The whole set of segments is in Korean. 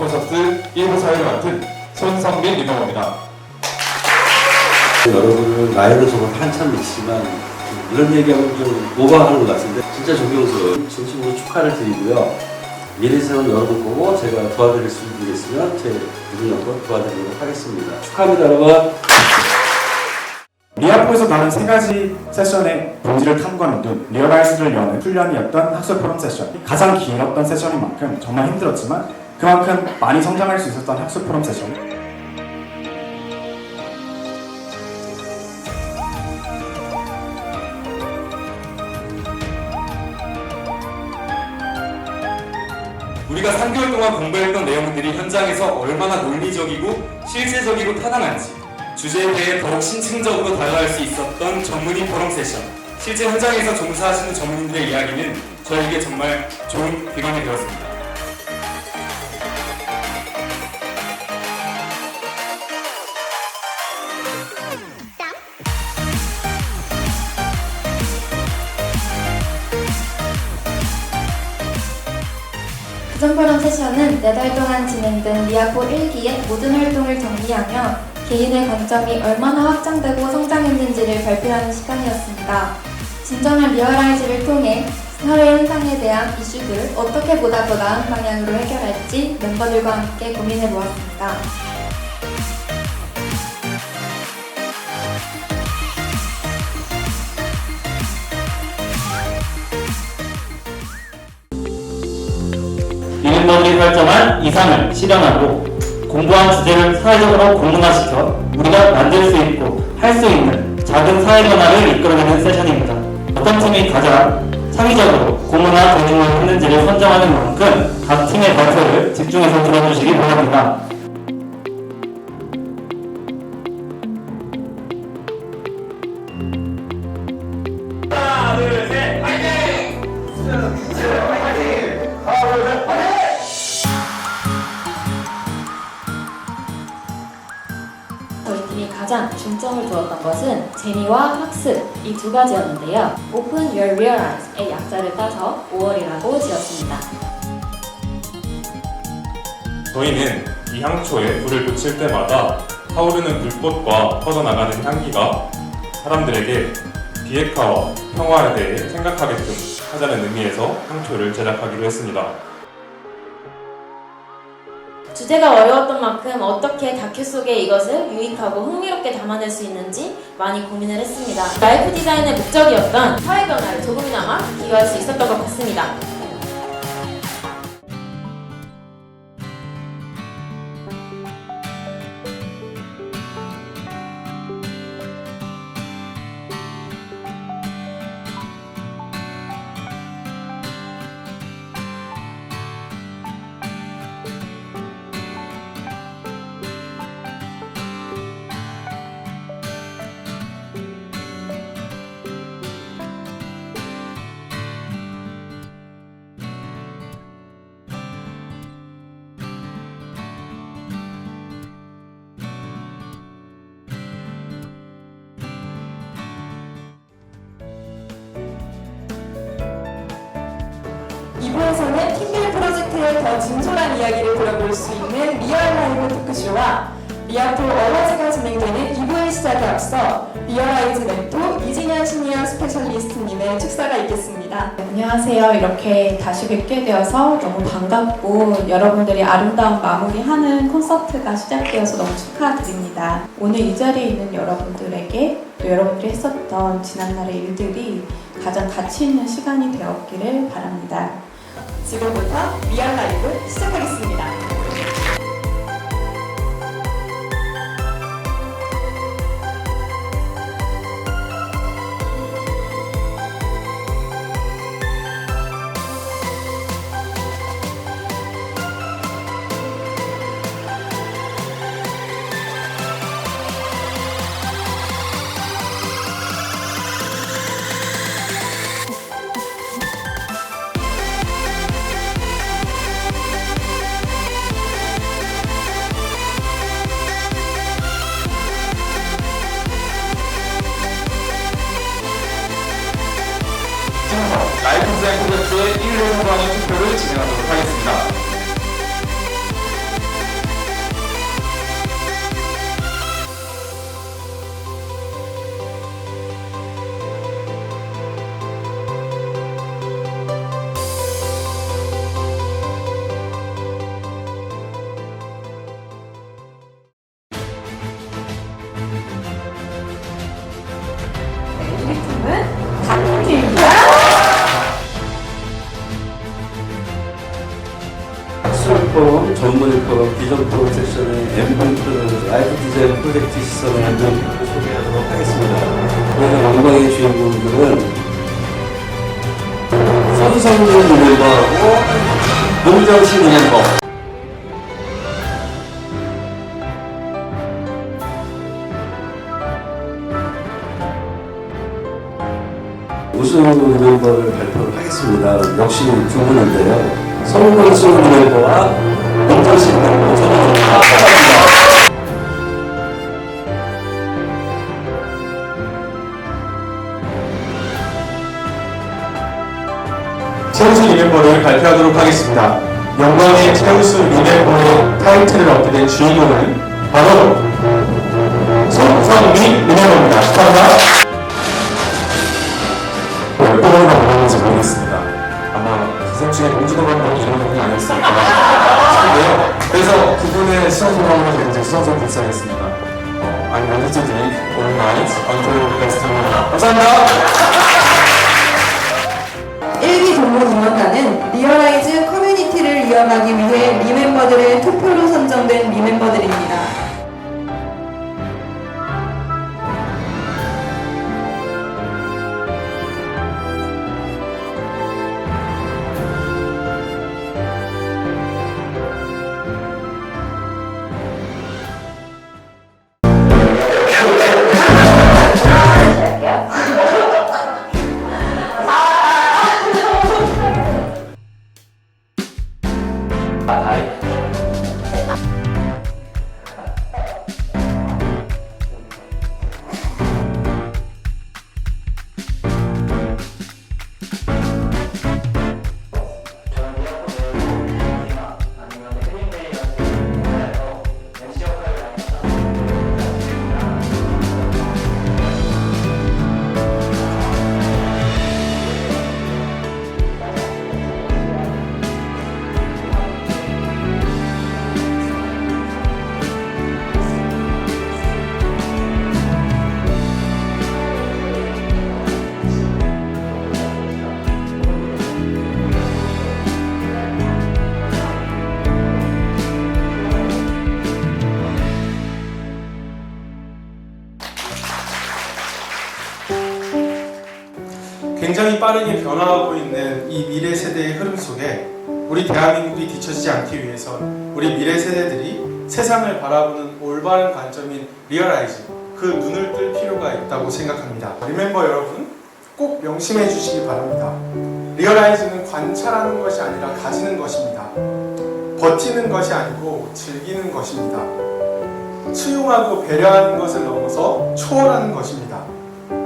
콘서트 1부 사회를 맡은 손성민 리더입니다. 여러분은 나이도 정말 한참 있지만 이런 얘기하면 좀 오버하는 것 같은데 진짜 존경스러워요. 진심으로 축하를 드리고요. 미래에서는 여러분 보고 제가 도와드릴 수 있으면 제 능력껏 도와드리도록 하겠습니다. 축하합니다 여러분. 리아포에서 나눈 세 가지 세션의 본질을 탐구하는 등 리얼라이즈를 여는 훈련이었던 학술 포럼 세션. 가장 길었던 세션인 만큼 정말 힘들었지만 그만큼 많이 성장할 수 있었던 학술 포럼 세션. 우리가 3개월 동안 공부했던 내용들이 현장에서 얼마나 논리적이고 실제적이고 타당한지 주제에 대해 더욱 신층적으로 다가갈 수 있었던 전문의 포럼 세션 실제 현장에서 종사하시는 전문인들의 이야기는 저에게 정말 좋은 기감이 되었습니다. 부정포럼 세션은 4달 동안 진행된 리아포 1기의 모든 활동을 정리하며 개인의 관점이 얼마나 확장되고 성장했는지를 발표하는 시간이었습니다. 진정한 리얼라이즈를 통해 사회 현상에 대한 이슈들 어떻게 보다 더 나은 방향으로 해결할지 멤버들과 함께 고민해 보았습니다. 이 멤버들이 설정한 이상을 실현하고 공부한 주제를 사회적으로 공론화시켜 우리가 만들 수 있고 할 수 있는 작은 사회 변화를 이끌어내는 세션입니다. 어떤 팀이 가장 창의적으로 공론화 대중을 했는지를 선정하는 만큼 각 팀의 발표를 집중해서 들어주시기 바랍니다. 중점을 두었던 것은 재미와 학습 이 두 가지였는데요. Open Your Real Eyes의 약자를 따서 5월이라고 지었습니다. 저희는 이 향초에 불을 붙일 때마다 타오르는 불꽃과 퍼져나가는 향기가 사람들에게 비핵화와 평화에 대해 생각하게끔 하자는 의미에서 향초를 제작하기로 했습니다. 주제가 어려웠던 만큼 어떻게 다큐 속에 이것을 유익하고 흥미롭게 담아낼 수 있는지 많이 고민을 했습니다. 라이프 디자인의 목적이었던 사회 변화를 조금이나마 기여할 수 있었던 것 같습니다. 프로젝트의 더 진솔한 이야기를 들어볼 수 있는 리얼 라이브 토크쇼와 리아토 어워즈가 진행되는 2부의 시작에 앞서 리얼라이즈 멘토 이진현 시니어 스페셜리스트님의 축사가 있겠습니다. 안녕하세요. 이렇게 다시 뵙게 되어서 너무 반갑고 여러분들이 아름다운 마무리하는 콘서트가 시작되어서 너무 축하드립니다. 오늘 이 자리에 있는 여러분들에게 또 여러분들이 했었던 지난날의 일들이 가장 가치 있는 시간이 되었기를 바랍니다. 지금부터 리얼 라이브 시작하겠습니다. 프로젝트의 1회 선거하는 투표를 진행하도록 하겠습니다. 포럼, 전문 포럼, 비전 포럼 세션의 엠본트 라이프 디자인 프로젝트 시선을 한점 소개하도록 하겠습니다. 오늘 영광의 주인공들은 손성준 멤버하고 농정신 멤버. 우승 멤버를 발표를 하겠습니다. 역시 두 분인데요. 멤버와 농정신 멤버 저는 축하합니다. 최우수 리멤버를 발표하도록 하겠습니다. 영광의 최우수 리멤버의 타이틀을 얻게 된 주인공은 바로 손성미 리멤버입니다. 축하합니다. 기생 중에 공주도 한번 이런 분이 아니었을까 싶은데요. 그래서 그분의 시험 소감으로 제가 이제 수상소 불사하겠습니다. 어, to drink all night until next time. 감사합니다. 일기 동문 응원단은 리얼라이즈 커뮤니티를 이어가기 위해 리멤버들의 투표로 선정된 리멤버들 굉장히 빠르게 변화하고 있는 이 미래 세대의 흐름 속에 우리 대한민국이 뒤처지지 않기 위해서 우리 미래 세대들이 세상을 바라보는 올바른 관점인 리얼라이즈 그 눈을 뜰 필요가 있다고 생각합니다. 리멤버 여러분 꼭 명심해 주시기 바랍니다. 리얼라이즈는 관찰하는 것이 아니라 가지는 것입니다. 버티는 것이 아니고 즐기는 것입니다. 수용하고 배려하는 것을 넘어서 초월하는 것입니다.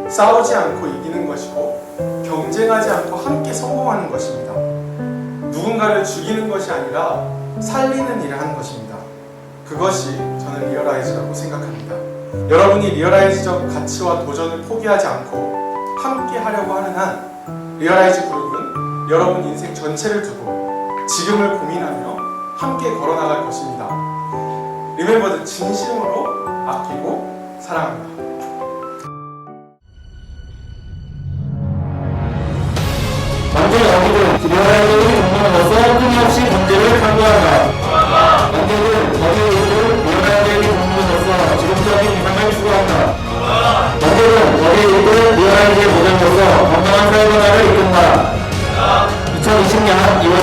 싸우지 않고 이기는 것이고 경쟁하지 않고 함께 성공하는 것입니다. 누군가를 죽이는 것이 아니라 살리는 일을 하는 것입니다. 그것이 저는 리얼라이즈라고 생각합니다. 여러분이 리얼라이즈적 가치와 도전을 포기하지 않고 함께 하려고 하는 한 리얼라이즈 그룹은 여러분 인생 전체를 두고 지금을 고민하며 함께 걸어나갈 것입니다. 리멤버들 진심으로 아끼고 사랑합니다. 만들 어기는 두려워하는 공무원으로서 끊임없이 문제를 탐구한다. 만들은 거대의를 미워해야 공무원으로서 지속적인 이상을 추구한다. 만들은 거대의를 미워하는 공무원으로서 건강한 사회문화를 이끈다. 2020년 2월